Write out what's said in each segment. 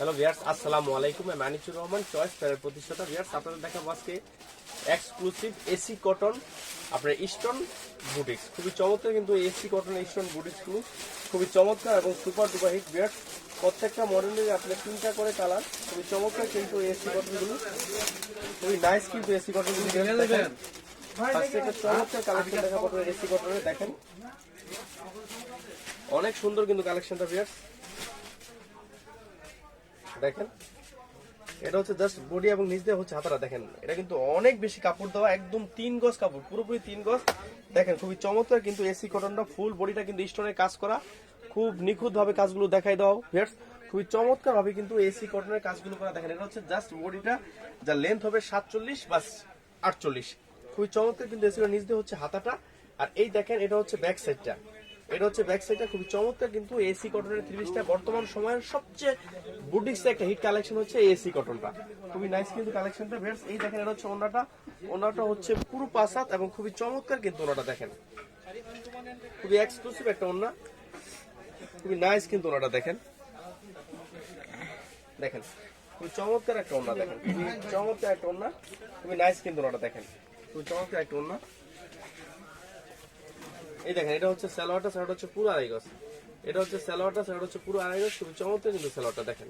Hello viewers আসসালামু আলাইকুম আমি মানিকুর রহমান চয়েস ফেয়ারের প্রতিষ্ঠাতা ভিয়ার্স আপনাদের দেখাবো আজকে এক্সক্লুসিভ এসি কটন আপনার ইস্টন বুটিক্স খুবই চমৎকার কিন্তু এসি কটন ইস্টন বুটিক্সগুলো খুবই চমৎকার এবং সুপার ডুপার হিট ভিয়ার্স প্রত্যেকটা মডেলের আপনার তিনটা করে কালার খুবই চমৎকার কিন্তু এসি কটনগুলো খুবই নাইস কিন্তু এসি কটনগুলো দেখেন ফার্স্টে একটা চমৎকার কালেকশন দেখা পাবেন এসি কটনের দেখেন অনেক সুন্দর কিন্তু কালেকশনটা ভিয়ার্স দেখেন, এটা হচ্ছে জাস্ট বডি এবং নিচ দিয়ে হচ্ছে হাতাটা দেখেন। এটা কিন্তু অনেক বেশি কাপড় দেওয়া, একদম তিন গজ কাপড়, পুরোপুরি তিন গজ। দেখেন, খুবই চমৎকার কিন্তু এসি কটনটা ফুল বডিটা কিন্তু স্টোনের কাজ করা। খুব নিখুঁত ভাবে কাজগুলো দেখাই দাও ভিয়ার্স খুবই চমৎকার ভাবে কিন্তু এসি কটনের কাজগুলো করা। দেখেন, এটা হচ্ছে জাস্ট বডিটা যার লেন্থ হবে সাতচল্লিশ বা আটচল্লিশ। খুবই চমৎকার কিন্তু এসি নিচ দিয়ে হচ্ছে হাতাটা। আর এই দেখেন, এটা হচ্ছে ব্যাক সাইডটা এটা হচ্ছে ব্যাক সাইডটা খুবই চমৎকার, কিন্তু এসি কটনের ত্রিশটা বর্তমান সময়ের সবচেয়ে বুটিক্স একটা হিট কালেকশন হচ্ছে এসি কটনটা খুবই নাইস কিন্তু কালেকশনটা বেশ এই দেখেন, এটা হচ্ছে ওনাটা ওনাটা হচ্ছে পুরো পাসাত এবং খুবই চমৎকার কিন্তু ওনাটা দেখেন। খুবই এক্সক্লুসিভ একটা ওনা খুবই নাইস কিন্তু ওনাটা দেখেন। দেখেন, খুবই চমৎকার একটা ওনা দেখেন। চমৎকার একটা ওনা খুবই নাইস কিন্তু ওনাটা দেখেন। খুবই চমৎকার একটা ওনা এই দেখেন, এটা হচ্ছে স্যালোয়ারটা স্যালোয়ারটা হচ্ছে পুরো আড়াই গজ। এটা হচ্ছে স্যালোয়ারটা স্যালোয়ার হচ্ছে পুরো আড়াই গজ। খুবই চমৎকার কিন্তু স্যালোয়ারটা দেখেন।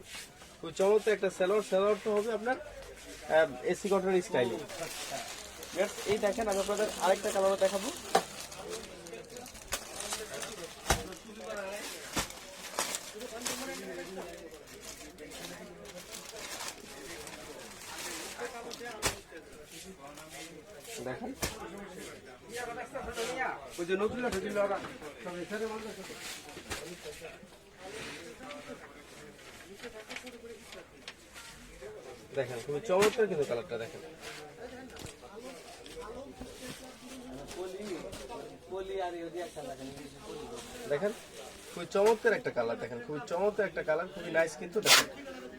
খুবই চমৎকার একটা স্যালোয়ার। স্যালোয়ারটা হবে আপনার এসি কটনের স্টাইলে। এই দেখেন, আমি আপনাদের আরেকটা কালার দেখাবো। দেখেন ওই যে নতুন ঢুকিল দেখেন খুবই চমৎকার কিন্তু কালারটা দেখেন। দেখেন খুবই চমৎকার একটা কালার দেখেন খুবই চমৎকার একটা কালার খুবই নাইস কিন্তু দেখেন।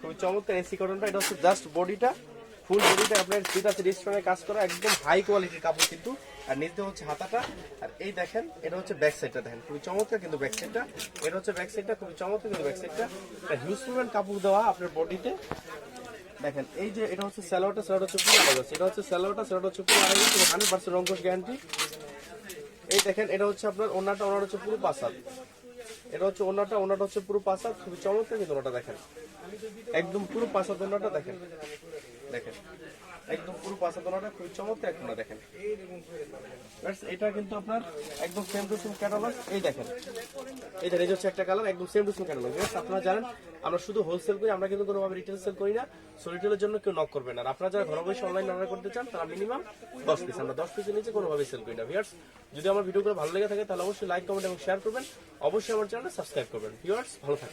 খুবই চমৎকার এসি কটনটা এটা হচ্ছে জাস্ট বডিটা ফুল বডিটা আপনার ঠিক আছে রেস্টুরেন্টে কাজ করা, একদম হাই কোয়ালিটির কাপড় কিন্তু। আর নিচে হচ্ছে হাতাটা। আর এই দেখেন, এটা হচ্ছে ব্যাক সাইডটা দেখেন। খুবই চমৎকার কিন্তু ব্যাক সাইডটা এটা হচ্ছে ব্যাক সাইডটা খুবই চমৎকার কিন্তু ব্যাক সাইডটা হিউজ পরিমাণ কাপড় দেওয়া আপনার বডিতে। দেখেন, এই যে এটা হচ্ছে স্যালোয়ারটা স্যালোয়ার হচ্ছে এটা হচ্ছে স্যালোয়ারটা স্যালোয়ার হচ্ছে পুরো আলাদা হান্ড্রেড পার্সেন্ট রঙ্কশ গ্যারান্টি এই দেখেন, এটা হচ্ছে আপনার ওনাটা ওনার হচ্ছে পুরো পাসাদ। এটা হচ্ছে ওনাটা ওনাটা হচ্ছে পুরো পাসাদ। খুবই চমৎকার কিন্তু ওনাটা দেখেন। একদম পুরো পাসাদ ওনাটা দেখেন। দেখেন। একদম পুরো পাসাদ ওনাটা খুবই চমৎকার ওনা দেখেন। এটা কিন্তু আপনার একদম সেম টু সেম ক্যাটালগ এই দেখেন। এই যে হচ্ছে একটা কালার একদম সেম টু সেম ক্যাটালগ আপনারা জানেন, আমরা শুধু হোলসেল করি, আমরা কিন্তু কোনোভাবে রিটেল সেল করি না। সো রিটেলের জন্য কেউ নক করবেন আর আপনারা যারা ঘরে বসে অনলাইন অর্ডার করতে চান, তারা মিনিমাম দশ পিস আমরা দশ পিসের নিচে কোনোভাবে সেল করি না। ভিউয়ার্স যদি আমার ভিডিওগুলো ভালো লেগে থাকে, তাহলে অবশ্যই লাইক কমেন্ট এবং শেয়ার করবেন। অবশ্যই আমার চ্যানেলটা সাবস্ক্রাইব করবেন। ভিউয়ার্স ভালো থাকবেন।